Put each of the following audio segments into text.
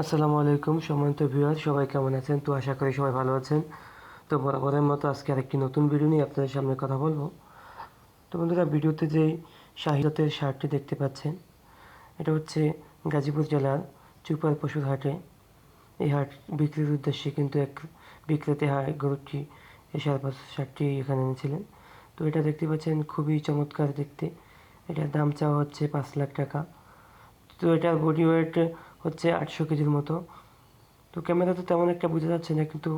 আসসালামু আলাইকুম সম্মানিত ভিউয়ার সবাই কেমন আছেন? তো আশা করি সবাই ভালো আছেন। তো বরাবরের মতো আজকে আরেকটি নতুন ভিডিও নিয়ে আপনাদের সামনে কথা বলব। তো বন্ধুরা, ভিডিওতে যে শাহিদাতের শার্টটি দেখতে পাচ্ছেন, এটা হচ্ছে গাজীপুর জেলার চুপার পশুর হাটে। এই হাট বিক্রির উদ্দেশ্যে কিন্তু এক বিক্রেতা হাট গরুটি, এই শার্ট শার্টটি এখানে এনেছিলেন। তো এটা দেখতে পাচ্ছেন, খুবই চমৎকার দেখতে। এটার দাম চাওয়া হচ্ছে পাঁচ লাখ টাকা। তো এটার বডি ওয়েট হচ্ছে আটশো কেজির মতো। তো ক্যামেরা তো তেমন একটা বোঝা যাচ্ছে না, কিন্তু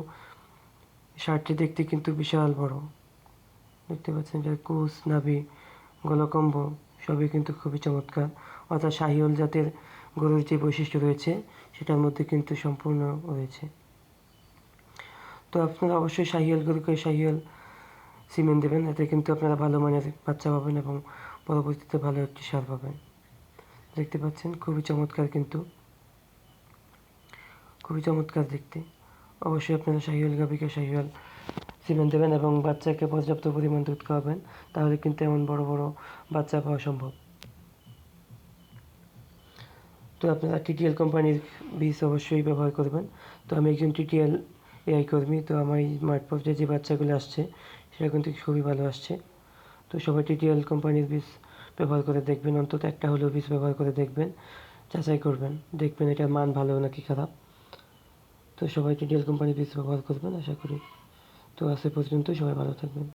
শার্টটি দেখতে কিন্তু বিশাল বড়। দেখতে পাচ্ছেন যে কুস, নাভি, গলকম্ব, সবই কিন্তু খুবই চমৎকার। অর্থাৎ শাহিওল জাতের গরুর যে বৈশিষ্ট্য রয়েছে, সেটার মধ্যে কিন্তু সম্পূর্ণ রয়েছে। তো আপনারা অবশ্যই শাহিওল গরুকে শাহিওল সিমেন্ট দেবেন, এতে কিন্তু আপনারা ভালো মানের বাচ্চা পাবেন এবং পরবর্তীতে ভালো একটি সার পাবেন। দেখতে পাচ্ছেন খুবই চমৎকার কিন্তু খুবই চমৎকার দেখতে। অবশ্যই আপনারা শাহিওয়াল গাভিকে শাহিওয়াল সিমেন্ট দেবেন এবং বাচ্চাকে পর্যাপ্ত পরিমাণ দুধ খাওয়াবেন, তাহলে কিন্তু এমন বড় বড় বাচ্চা পাওয়া সম্ভব। তো আপনারা টিটিএল কোম্পানির বীজ অবশ্যই ব্যবহার করবেন। তো আমি একজন টিটিএল এআই কর্মী, তো আমার এই স্মার্ট পর্যায়ে যে বাচ্চাগুলো আসছে, সেটা কিন্তু খুবই ভালো আসছে। তো সবাই টিটিএল কোম্পানির বীজ ব্যবহার করে দেখবেন, অন্তত একটা হলেও বীজ ব্যবহার করে দেখবেন, যাচাই করবেন। দেখবেন এটার মান ভালো নাকি খারাপ। তো সবাই টিটিএল কোম্পানির বীজ ব্যবহার করবেন, আশা করি। তো আজকে পর্যন্ত সবাই ভালো থাকবেন।